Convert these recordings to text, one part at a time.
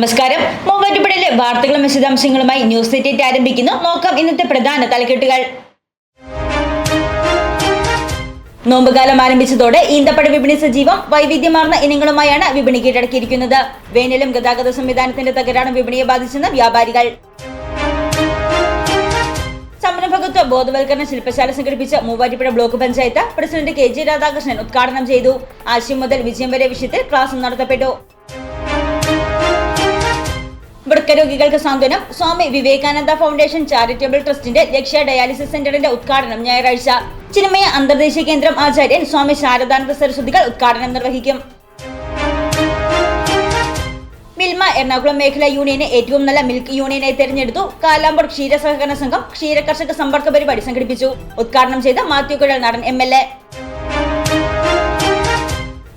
നമസ്കാരം. മൂവാറ്റുപുഴയിലെ വാർത്തകളും വിശദാംശങ്ങളുമായി ന്യൂസ് എയ്റ്റ് ആരംഭിക്കുന്നു. നോക്കാം ഇന്നത്തെ പ്രധാന തലക്കെട്ടുകൾ. നോമ്പുകാലം ആരംഭിച്ചതോടെ ഈന്തപ്പഴ വിപണി സജീവം. വൈവിധ്യമാർന്ന ഇനങ്ങളുമായാണ് വിപണി കീഴടക്കിയിരിക്കുന്നത്. വേനലും ഗതാഗത സംവിധാനത്തിന്റെ തകരാണ് വിപണിയെ ബാധിച്ചെന്ന് വ്യാപാരികൾ. സംരംഭകത്വ ബോധവൽക്കരണ ശില്പശാല സംഘടിപ്പിച്ച Muvattupuzha block panchayat president K G Radhakrishnan ഉദ്ഘാടനം ചെയ്തു. ആശയം മുതൽ വിജയം വരെ വിഷയത്തിൽ ക്ലാസും നടത്തപ്പെട്ടു. വൃക്കരോഗികൾക്ക് സാന്ത്വനം. സ്വാമി വിവേകാനന്ദ ഫൗണ്ടേഷൻ ചാരിറ്റബിൾ ട്രസ്റ്റിന്റെ ലക്ഷ്യ ഡയാലിസിസ് സെന്ററിന്റെ ഉദ്ഘാടനം ഞായറാഴ്ച. ചിന്മയ അന്തർദേശീയ കേന്ദ്രം ആചാര്യൻ സ്വാമി ശാരദാനന്ദ സരസ്വതികൾ ഉദ്ഘാടനം നിർവഹിക്കും. മിൽമ എറണാകുളം മേഖലാ യൂണിയനെ ഏറ്റവും നല്ല മിൽക്ക് യൂണിയനായി തെരഞ്ഞെടുത്തു കാലാമ്പൂർ ക്ഷീര സഹകരണ സംഘം ക്ഷീര കർഷക സമ്പർക്ക പരിപാടി സംഘടിപ്പിച്ചു. ഉദ്ഘാടനം ചെയ്ത മാത്യു കുഴൽ നടൻ എം എൽ എ.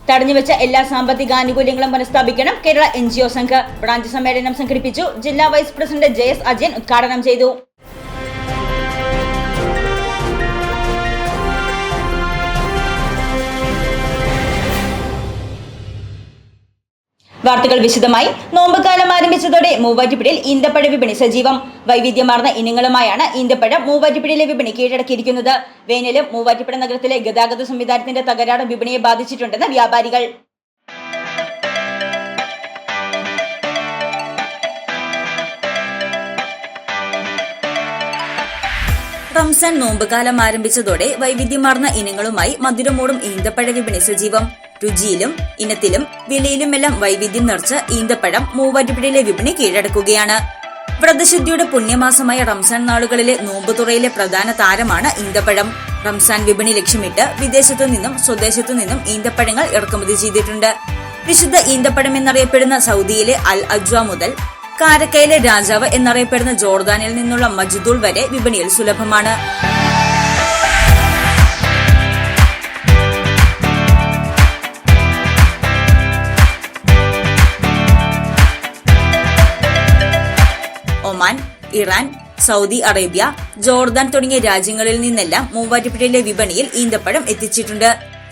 തടഞ്ഞുവെച്ച എല്ലാ സാമ്പത്തിക ആനുകൂല്യങ്ങളും പുനഃസ്ഥാപിക്കണം. Kerala N G O Sangh branch സമ്മേളനം സംഘടിപ്പിച്ചു. ജില്ലാ vice president J S Ajayan ഉദ്ഘാടനം ചെയ്തു. വാർത്തകൾ വിശദമായി. നോമ്പുകാലം ആരംഭിച്ചതോടെ മൂവാറ്റുപുഴയിൽ ഈന്തപ്പഴ വിപണി സജീവം. വൈവിധ്യമാർന്ന ഇനങ്ങളുമായാണ് ഈന്തപ്പഴം മൂവാറ്റുപുഴയിലെ വിപണി കീഴടക്കിയിരിക്കുന്നത്. വേനലും മൂവാറ്റുപുഴ നഗരത്തിലെ ഗതാഗത സംവിധാനത്തിന്റെ തകരാറും വിപണിയെ ബാധിച്ചിട്ടുണ്ടെന്ന് വ്യാപാരികൾ. റംസാൻ നോമ്പുകാലം ആരംഭിച്ചതോടെ വൈവിധ്യമാർന്ന ഇനങ്ങളുമായി മധുരമോടും ഈന്തപ്പഴ വിപണി സജീവം. രുചിയിലും ഇനത്തിലും വിലയിലുമെല്ലാം വൈവിധ്യം നിറച്ച് ഈന്തപ്പഴം മൂവാറ്റുപുഴയിലെ വിപണി കീഴടക്കുകയാണ്. വ്രതശുദ്ധിയുടെ പുണ്യമാസമായ റംസാൻ നാളുകളിലെ നോമ്പുതുറയിലെ പ്രധാന താരമാണ് ഈന്തപ്പഴം. റംസാൻ വിപണി ലക്ഷ്യമിട്ട് വിദേശത്തു നിന്നും സ്വദേശത്തു നിന്നും ഈന്തപ്പഴങ്ങൾ ഇറക്കുമതി ചെയ്തിട്ടുണ്ട്. വിശുദ്ധ ഈന്തപ്പഴം എന്നറിയപ്പെടുന്ന സൗദിയിലെ അൽ അജ്വ മുതൽ കാരക്കയിലെ രാജാവ് എന്നറിയപ്പെടുന്ന ജോർദാനിൽ നിന്നുള്ള മജ്ദൂൾ വരെ വിപണിയിൽ സുലഭമാണ്. Oman Iran Saudi Arabia Jordan തുടങ്ങിയ രാജ്യങ്ങളിൽ നിന്നെല്ലാം മൂവാറ്റുപുഴയിലെ വിപണിയിൽ ഈന്തപ്പഴം എത്തിച്ചിട്ടുണ്ട്.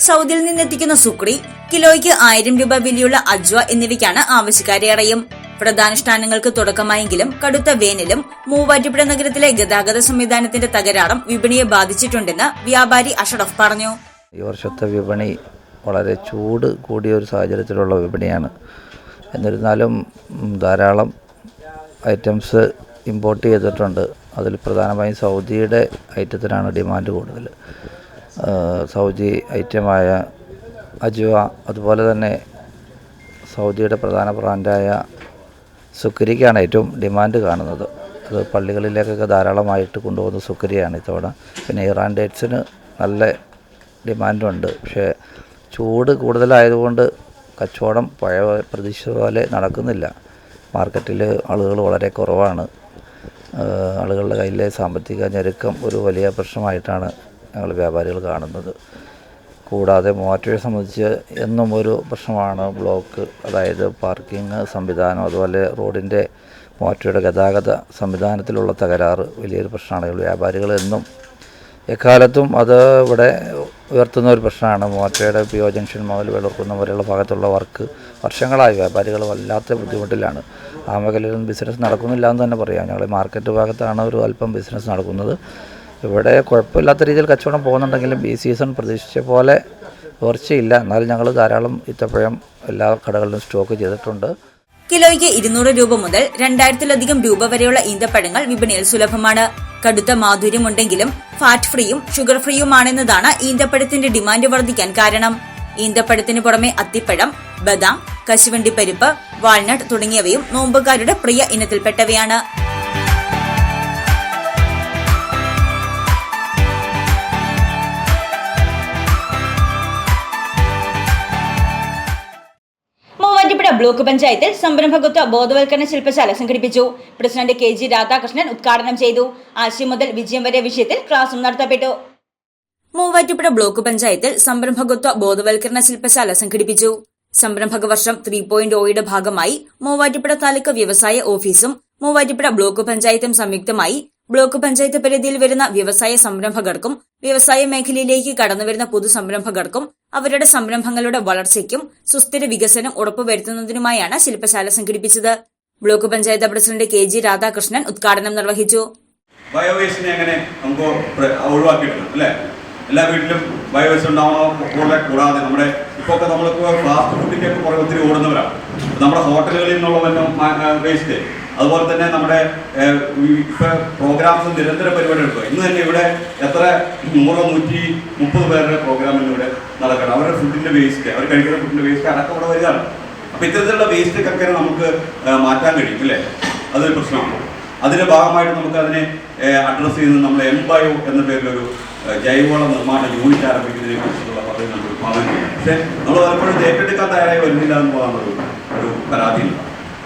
സൗദിയിൽ നിന്നെത്തിക്കുന്ന സുക്രി കിലോയ്ക്ക് ആയിരം രൂപ വിലയുള്ള അജ്വ എന്നിവയ്ക്കാണ് ആവശ്യക്കാരേറെയും പ്രധാനുഷ്ഠാനങ്ങൾക്ക് തുടക്കമായെങ്കിലും കടുത്ത വേനലും മൂവാറ്റുപുഴ നഗരത്തിലെ ഗതാഗത സംവിധാനത്തിന്റെ തകരാറും വിപണിയെ ബാധിച്ചിട്ടുണ്ടെന്ന് വ്യാപാരി അഷറഫ് പറഞ്ഞു. ഈ വർഷത്തെ വിപണി വളരെ ചൂട് കൂടിയ ഒരു സാഹചര്യത്തിലുള്ള വിപണിയാണ്. എന്നിരുന്നാലും ധാരാളം ഐറ്റംസ് ഇമ്പോർട്ട് ചെയ്തിട്ടുണ്ട്. അതിൽ പ്രധാനമായും സൗദിയുടെ ഐറ്റത്തിനാണ് ഡിമാൻഡ് കൂടുതൽ. സൗദി ഐറ്റമായ അജ്വ അതുപോലെ തന്നെ സൗദിയുടെ പ്രധാന ബ്രാൻഡായ സുക്കരിക്കാണ് ഏറ്റവും ഡിമാൻഡ് കാണുന്നത്. അത് പള്ളികളിലേക്കൊക്കെ ധാരാളമായിട്ട് കൊണ്ടുപോകുന്ന സുക്കരിയാണ് ഇത്തവണ. പിന്നെ ഇറാൻ ഡേറ്റ്സിന് നല്ല ഡിമാൻഡുണ്ട്. പക്ഷേ ചൂട് കൂടുതലായതുകൊണ്ട് കച്ചവടം പഴയ പ്രതീക്ഷ പോലെ നടക്കുന്നില്ല. മാർക്കറ്റിൽ ആളുകൾ വളരെ കുറവാണ്. ആളുകളുടെ കയ്യിലെ സാമ്പത്തിക ഞെരുക്കം ഒരു വലിയ പ്രശ്നമായിട്ടാണ് ഞങ്ങൾ വ്യാപാരികൾ കാണുന്നത്. കൂടാതെ മൂവാറ്റുപുഴയെ സംബന്ധിച്ച് എന്നും ഒരു പ്രശ്നമാണ് ബ്ലോക്ക് അതായത് പാർക്കിംഗ് സംവിധാനം അതുപോലെ റോഡിന്റെ മൂവാറ്റുപുഴയുടെ ഗതാഗത സംവിധാനത്തിലുള്ള തകരാറ് വലിയൊരു പ്രശ്നമാണ്. വ്യാപാരികൾ എന്നും എക്കാലത്തും അത് ഇവിടെ ഉയർത്തുന്ന ഒരു പ്രശ്നമാണ് മൂവാറ്റുപുഴയുടെ പി ഒ ജംഗ്ഷൻ മുതൽ വെള്ളർക്കുന്ന വരെയുള്ള ഭാഗത്തുള്ള വർക്ക്. വർഷങ്ങളായി വ്യാപാരികൾ വല്ലാത്ത ബുദ്ധിമുട്ടിലാണ്. ആ മേഖലയിലൊന്നും ബിസിനസ് നടക്കുന്നില്ല എന്ന് തന്നെ പറയാം. ഞങ്ങൾ മാർക്കറ്റ് ഭാഗത്താണ് ഒരു അല്പം ബിസിനസ് നടക്കുന്നത്. ഇവിടെ കുഴപ്പമില്ലാത്ത രീതിയിൽ കച്ചവടം പോകുന്നുണ്ടെങ്കിലും ഈ സീസൺ പ്രതീക്ഷിച്ച പോലെ ഉയർച്ചയില്ല. എന്നാലും ഞങ്ങൾ ധാരാളം ഇത്തപ്പഴം എല്ലാ കടകളിലും സ്റ്റോക്ക് ചെയ്തിട്ടുണ്ട്. കിലോയ്ക്ക് ഇരുന്നൂറ് രൂപ മുതൽ രണ്ടായിരത്തിലധികം രൂപ വരെയുള്ള ഈന്തപ്പഴങ്ങൾ വിപണിയിൽ സുലഭമാണ്. കടുത്ത മാധുര്യമുണ്ടെങ്കിലും ഫാറ്റ് ഫ്രീയും ഷുഗർ ഫ്രീയുമാണെന്നതാണ് ഈന്തപ്പഴത്തിന്റെ ഡിമാൻഡ് വർദ്ധിക്കാൻ കാരണം. ഈന്തപ്പഴത്തിന് പുറമെ അത്തിപ്പഴം ബദാം കശുവണ്ടി പരിപ്പ് വാൾനട്ട് തുടങ്ങിയവയും നോമ്പുകാരുടെ പ്രിയ ഇനത്തിൽപ്പെട്ടവയാണ്. ബ്ലോക്ക് പഞ്ചായത്തിൽ സംരംഭകത്വ ബോധവൽക്കരണ ശില്പശാല സംഘടിപ്പിച്ചു. പ്രസിഡന്റ് കെ ജി രാധാകൃഷ്ണൻ ഉദ്ഘാടനം ചെയ്തു. ആശയം മുതൽ വിജയം വരെ വിഷയത്തിൽ ക്ലാസും നടത്തപ്പെട്ടു. മൂവാറ്റുപുഴ ബ്ലോക്ക് പഞ്ചായത്തിൽ സംരംഭകത്വ ബോധവൽക്കരണ ശില്പശാല സംഘടിപ്പിച്ചു. സംരംഭക വർഷം ത്രീ പോയിന്റ് ഒയുടെ ഭാഗമായി മൂവാറ്റുപുഴ താലൂക്ക് വ്യവസായ ഓഫീസും മൂവാറ്റുപുഴ ബ്ലോക്ക് പഞ്ചായത്തും സംയുക്തമായി ബ്ലോക്ക് പഞ്ചായത്ത് പരിധിയിൽ വരുന്ന വ്യവസായ സംരംഭകർക്കും വ്യവസായ മേഖലയിലേക്ക് കടന്നുവരുന്ന പുതു സംരംഭകർക്കും അവരുടെ സംരംഭങ്ങളുടെ വളർച്ചയ്ക്കും സുസ്ഥിര വികസനം ഉറപ്പുവരുത്തുന്നതിനുമായാണ് ശില്പശാല സംഘടിപ്പിച്ചത്. Block panchayat president K G Radhakrishnan ഉദ്ഘാടനം നിർവഹിച്ചു. എങ്ങനെ ഒഴിവാക്കിയെടുക്കണം അല്ലേ? എല്ലാ വീട്ടിലും ബയോവേസ്റ്റ് ഉണ്ടാവണോ പോലെ കൂടാതെ നമ്മുടെ ഇപ്പോൾ ഒക്കെ നമ്മളിപ്പോൾ ഫാസ്റ്റ് ഫുഡിന്റെ ഒക്കെ ഒത്തിരി ഓടുന്നവരാണ് നമ്മുടെ ഹോട്ടലുകളിൽ നിന്നുള്ള വേസ്റ്റ് അതുപോലെ തന്നെ നമ്മുടെ ഇപ്പോൾ പ്രോഗ്രാംസ് നിരന്തര പരിപാടി എടുക്കുക ഇന്ന് തന്നെ ഇവിടെ എത്ര നൂറോ നൂറ്റി മുപ്പത് പേരുടെ പ്രോഗ്രാം ഇവിടെ നടക്കണം. അവരുടെ ഫുഡിന്റെ വേസ്റ്റ് അവർ കഴിക്കുന്ന ഫുഡിന്റെ വേസ്റ്റ് അടക്കം ഇവിടെ വരികയാണ് അപ്പോൾ ഇത്തരത്തിലുള്ള വേസ്റ്റ് ഒക്കെ നമുക്ക് മാറ്റാൻ കഴിയും അല്ലേ? അതൊരു പ്രശ്നമാണ്. അതിന്റെ ഭാഗമായിട്ട് നമുക്ക് അതിനെ അഡ്രസ്സ് ചെയ്ത് നമ്മൾ എംബയോ എന്ന പേരിലൊരു ജൈവവള നിർമ്മാണ യൂണിറ്റ് ആരംഭിക്കുന്നതിനെ കുറിച്ചുള്ള പദ്ധതി നമ്മൾ പറഞ്ഞു പക്ഷേ നമ്മൾ പലപ്പോഴും ഏറ്റെടുക്കാൻ തയ്യാറായി വരുന്നില്ല എന്നുള്ളതാണ് ഒരു ഒരു പരാതിയുണ്ട്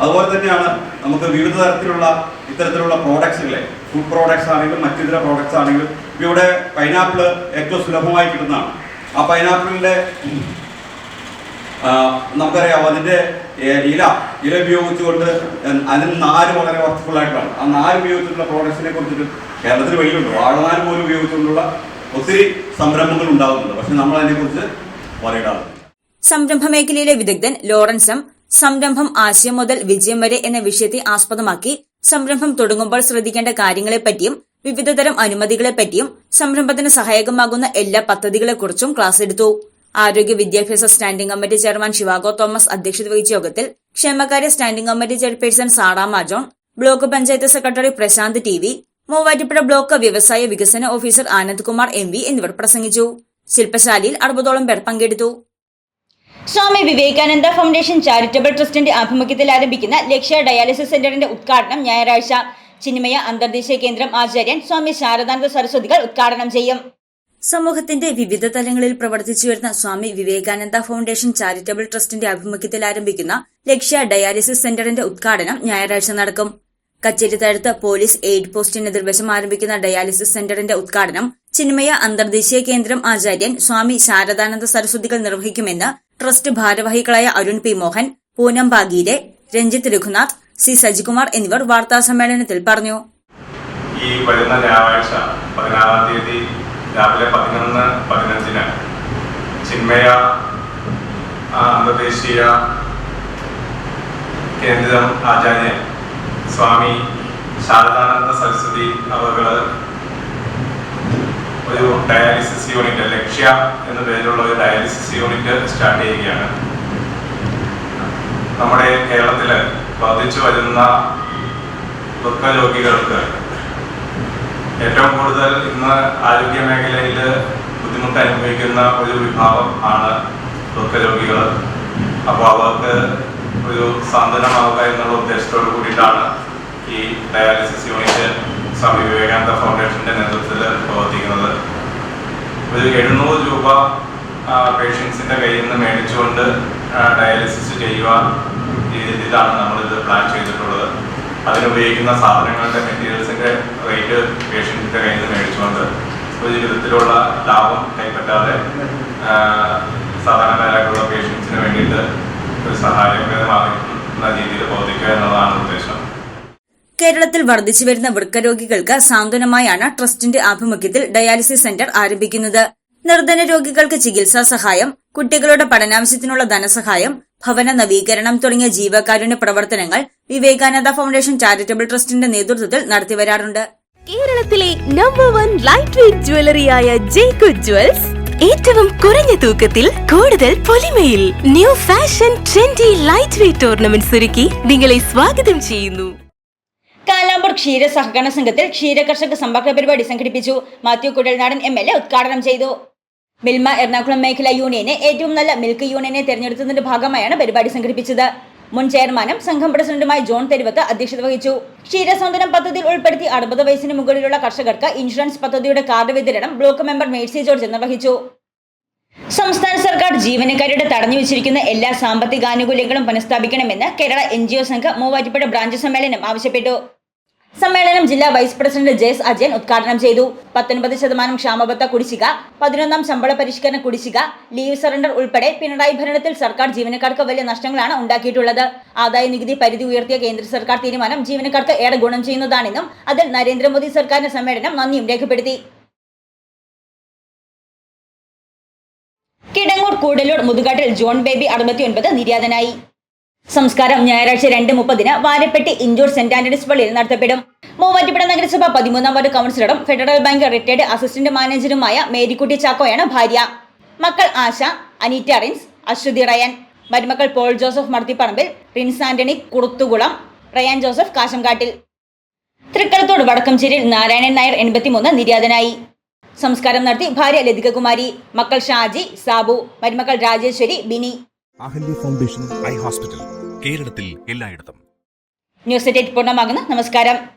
അതുപോലെ തന്നെയാണ് നമുക്ക് വിവിധ തരത്തിലുള്ള ഇത്തരത്തിലുള്ള പ്രോഡക്ട്സുകളെ ഫുഡ് പ്രോഡക്ട്സ് ആണെങ്കിലും മറ്റിതര പ്രോഡക്ട്സ് ആണെങ്കിലും ഇവിടെ പൈനാപ്പിൾ ഏറ്റവും സുലഭമായി കിട്ടുന്നതാണ്. ആ പൈനാപ്പിളിന്റെ നമുക്കറിയാം അതിന്റെ ഇല ഇല ഉപയോഗിച്ചുകൊണ്ട് അതിന് നാര് വളരെ ആയിട്ടാണ്. ആ നാര് ഉപയോഗിച്ചിട്ടുള്ള പ്രോഡക്ട്സിനെ കുറിച്ചിട്ട് കേരളത്തിൽ വലിയുണ്ട്. വാഴനാല് പോലും ഉപയോഗിച്ചുകൊണ്ടുള്ള ഒത്തിരി സംരംഭങ്ങൾ ഉണ്ടാകുന്നുണ്ട് പക്ഷെ നമ്മൾ അതിനെക്കുറിച്ച് പറയേണ്ടതാണ്. സംരംഭ മേഖലയിലെ വിദഗ്ധൻ ലോറൻസം സംരംഭം ആശയം മുതൽ വിജയം വരെ എന്ന വിഷയത്തെ ആസ്പദമാക്കി സംരംഭം തുടങ്ങുമ്പോൾ ശ്രദ്ധിക്കേണ്ട കാര്യങ്ങളെപ്പറ്റിയും വിവിധതരം അനുമതികളെപ്പറ്റിയും സംരംഭത്തിന് സഹായകമാകുന്ന എല്ലാ പദ്ധതികളെക്കുറിച്ചും ക്ലാസ് എടുത്തു. ആരോഗ്യ വിദ്യാഭ്യാസ standing committee chairman Shivago Thomas അധ്യക്ഷത വഹിച്ച യോഗത്തിൽ ക്ഷേമകാര്യ standing committee chairperson Sara Majon block panchayat secretary Prasanth T V Muvattupuzha block വ്യവസായ വികസന officer Anand Kumar M V എന്നിവർ പ്രസംഗിച്ചു. ശില്പശാലയിൽ അറുപതോളം പേർ പങ്കെടുത്തു. സ്വാമി വിവേകാനന്ദ ഫൗണ്ടേഷൻ ചാരിറ്റബിൾ ട്രസ്റ്റിന്റെ ആഭിമുഖ്യത്തിൽ ആരംഭിക്കുന്ന ലക്ഷ്യ ഡയാലിസിസ് സെന്ററിന്റെ ഉദ്ഘാടനം ഞായറാഴ്ച. ചിന്മയ അന്തർദേശീയ കേന്ദ്രം ആചാര്യൻ സ്വാമി ശാരദാനന്ദ സരസ്വതികൾ ഉദ്ഘാടനം ചെയ്യും. സമൂഹത്തിന്റെ വിവിധ തലങ്ങളിൽ പ്രവർത്തിച്ചു വരുന്ന സ്വാമി വിവേകാനന്ദ ഫൗണ്ടേഷൻ ചാരിറ്റബിൾ ട്രസ്റ്റിന്റെ ആഭിമുഖ്യത്തിൽ ആരംഭിക്കുന്ന ലക്ഷ്യ ഡയാലിസിസ് സെന്ററിന്റെ ഉദ്ഘാടനം ഞായറാഴ്ച നടക്കും. കച്ചേരിത്തടുത്ത് പോലീസ് എയ്ഡ് പോസ്റ്റിന് എതിർവശം ആരംഭിക്കുന്ന ഡയാലിസിസ് സെന്ററിന്റെ ഉദ്ഘാടനം ചിന്മയ അന്തർദേശീയ കേന്ദ്രം ആചാര്യൻ സ്വാമി ശാരദാനന്ദ സരസ്വതികൾ നിർവഹിക്കുമെന്ന് ട്രസ്റ്റ് ഭാരവാഹികളായ അരുൺ പി. മോഹൻ പൂനം ബാഗീരെ രഞ്ജിത്ത് രഘുനാഥ് സി. സജികുമാർ എന്നിവർ വാർത്താസമ്മേളനത്തിൽ പറഞ്ഞു. ഈ വരുന്ന ഞായറാഴ്ച പതിനാറാം തീയതി രാവിലെ പതിനൊന്ന് പതിനഞ്ചിന് ചിന്മയ അന്തർദേശീയ കേന്ദ്രം ആചാര്യൻ സ്വാമി ശാരദാനന്ദ സരസ്വതി അവർ ഒരു ഡയാലിസിസ് യൂണിറ്റ് ലക്ഷ്യ എന്ന പേരിലുള്ള ഒരു ഡയാലിസിസ് യൂണിറ്റ് സ്റ്റാർട്ട് ചെയ്യുകയാണ്. നമ്മുടെ കേരളത്തിൽ വർദ്ധിച്ചു വരുന്ന വൃക്കരോഗികൾക്ക് ഏറ്റവും കൂടുതൽ ഇന്ന് ആരോഗ്യ മേഖലയിൽ ബുദ്ധിമുട്ട് അനുഭവിക്കുന്ന ഒരു വിഭാഗം ആണ് വൃക്കരോഗികൾ. അപ്പോൾ അവർക്ക് ഒരു സാന്ത്വനമാവുക എന്നുള്ള ഉദ്ദേശത്തോടു കൂടിയിട്ടാണ് ഈ ഡയാലിസിസ് യൂണിറ്റ് സ്വാമി വിവേകാനന്ദ ഫൗണ്ടേഷന്റെ നേതൃത്വത്തിൽ പ്രവർത്തിക്കുന്നത്. ഒരു എഴുന്നൂറ് രൂപ പേഷ്യൻസിന്റെ കയ്യിൽ നിന്ന് മേടിച്ചുകൊണ്ട് ഡയാലിസിസ് ചെയ്യുക രീതിയിലാണ് നമ്മളിത് പ്ലാൻ ചെയ്തിട്ടുള്ളത്. അതിനുപയോഗിക്കുന്ന സാധനങ്ങളുടെ മെറ്റീരിയൽസിന്റെ റേറ്റ് പേഷ്യൻസിന്റെ കയ്യിൽ നിന്ന് മേടിച്ചുകൊണ്ട് ഒരു വിധത്തിലുള്ള ലാഭം കൈപ്പറ്റാതെ സാധാരണക്കാരായിട്ടുള്ള പേഷ്യൻസിന് വേണ്ടിയിട്ട് ഒരു സഹായകരമാകുന്ന രീതിയിൽ പ്രവർത്തിക്കുക എന്നുള്ളതാണ് ഉദ്ദേശം. കേരളത്തിൽ വർദ്ധിച്ചു വർദ്ധിച്ചുവരുന്ന വൃക്കരോഗികൾക്ക് സാന്ത്വനമായാണ് ട്രസ്റ്റിന്റെ ആഭിമുഖ്യത്തിൽ ഡയാലിസിസ് സെന്റർ ആരംഭിക്കുന്നത്. നിർധന രോഗികൾക്ക് ചികിത്സാ സഹായം കുട്ടികളുടെ പഠനാവശ്യത്തിനുള്ള ധനസഹായം ഭവന നവീകരണം തുടങ്ങിയ ജീവകാരുണ്യ പ്രവർത്തനങ്ങൾ വിവേകാനന്ദ ഫൗണ്ടേഷൻ ചാരിറ്റബിൾ ട്രസ്റ്റിന്റെ നേതൃത്വത്തിൽ നടത്തിവരാറുണ്ട്. കേരളത്തിലെ നമ്പർ വൺ ലൈറ്റ് വെയിറ്റ് ജ്വല്ലറിയായ ജേക്കു ജ്വൽസ് ഏറ്റവും കുറഞ്ഞ തൂക്കത്തിൽ കൂടുതൽ പൊലിമയിൽ new fashion trendy light weight tournament ഒരുക്കി നിങ്ങളെ സ്വാഗതം ചെയ്യുന്നു. കാലാമ്പൂർ ക്ഷീര സഹകരണ സംഘത്തിൽ ക്ഷീരകർഷക സമ്പർക്ക പരിപാടി സംഘടിപ്പിച്ചു Mathew Kuzhalnadan M L A ഉദ്ഘാടനം ചെയ്തു മിൽമ എറണാകുളം മേഖലാ യൂണിയനെ ഏറ്റവും നല്ല മിൽക്ക് യൂണിയനെ തെരഞ്ഞെടുത്തതിന്റെ ഭാഗമായാണ് പരിപാടി സംഘടിപ്പിച്ചത് മുൻ ചെയർമാനും സംഘം പ്രസിഡന്റുമായ ജോൺ തെരുവത്ത് അധ്യക്ഷത വഹിച്ചു ക്ഷീരസൗന്ദര്യം പദ്ധതിയിൽ ഉൾപ്പെടുത്തി അറുപത് വയസ്സിന് മുകളിലുള്ള കർഷകർക്ക് ഇൻഷുറൻസ് പദ്ധതിയുടെ കാർഡ് വിതരണം ബ്ലോക്ക് മെമ്പർ മേഴ്സി ജോർജ് നിർവഹിച്ചു സംസ്ഥാന സർക്കാർ ജീവനക്കാരുടെ തടഞ്ഞു വെച്ചിരിക്കുന്ന എല്ലാ സാമ്പത്തിക ആനുകൂല്യങ്ങളും പുനഃസ്ഥാപിക്കണമെന്ന് കേരള എൻ ജി ഒ സംഘം മൂവാറ്റുപുഴ ബ്രാഞ്ച് സമ്മേളനം ആവശ്യപ്പെട്ടു സമ്മേളനം ജില്ലാ വൈസ് പ്രസിഡന്റ് ജെസ് അജയൻ ഉദ്ഘാടനം ചെയ്തു. പത്തൊൻപത് ശതമാനം ക്ഷാമബത്ത കുടിശ്ശിക പതിനൊന്നാം ശമ്പള പരിഷ്കരണ കുടിശ്ശിക ലീവ് സറണ്ടർ ഉൾപ്പെടെ പിണറായി ഭരണത്തിൽ സർക്കാർ ജീവനക്കാർക്ക് വലിയ നഷ്ടങ്ങളാണ് ഉണ്ടാക്കിയിട്ടുള്ളത്. ആദായ നികുതി പരിധി ഉയർത്തിയ കേന്ദ്ര സർക്കാർ തീരുമാനം ജീവനക്കാർക്ക് ഏറെ ഗുണം ചെയ്യുന്നതാണെന്നും അതിൽ നരേന്ദ്രമോദി സർക്കാരിന്റെ സമ്മേളനം നന്ദിയും രേഖപ്പെടുത്തി. കിടങ്ങൂർ കൂടലൂർ മുതുകാട്ടിൽ ജോൺ ബേബി അറുപത്തിയൊൻപത് നിര്യാതനായി. സംസ്കാരം ഞായറാഴ്ച രണ്ട് മുപ്പതിന് വാരപ്പെട്ടി ഇൻഡോർ സെന്റ് ആന്റണീസ് പള്ളിയിൽ നടത്തപ്പെടും. മൂവാറ്റുപുഴ നഗരസഭ പതിമൂന്നാം വാർഡ് കൗൺസിലറും ഫെഡറൽ ബാങ്ക് റിട്ടയർഡ് അസിസ്റ്റന്റ് മാനേജറുമായ മേരിക്കുട്ടി ചാക്കോയാണ് ഭാര്യ. മക്കൾ ആശ അനീറ്റ റിൻസ് അശ്വതി റയൻ. മരുമക്കൾ Paul Joseph മർത്തിപ്പറമ്പിൽ Rins Antony Kuruthukulam Ryan Joseph Kashamkattil. Thrikkalathode വടക്കംചേരിയിൽ നാരായണൻ നായർ എൺപത്തിമൂന്ന് നിര്യാതനായി. സംസ്കാരം നടത്തി ഭാര്യ ലതികകുമാരി മക്കൾ ഷാജി സാബു മരുമക്കൾ Rajeshwari Bini. Ahalia foundation eye hospital. കേരളത്തിൽ എല്ലായിടത്തും. ന്യൂസ് ഡേറ്റ് പൂർണമാകുന്നു. നമസ്കാരം.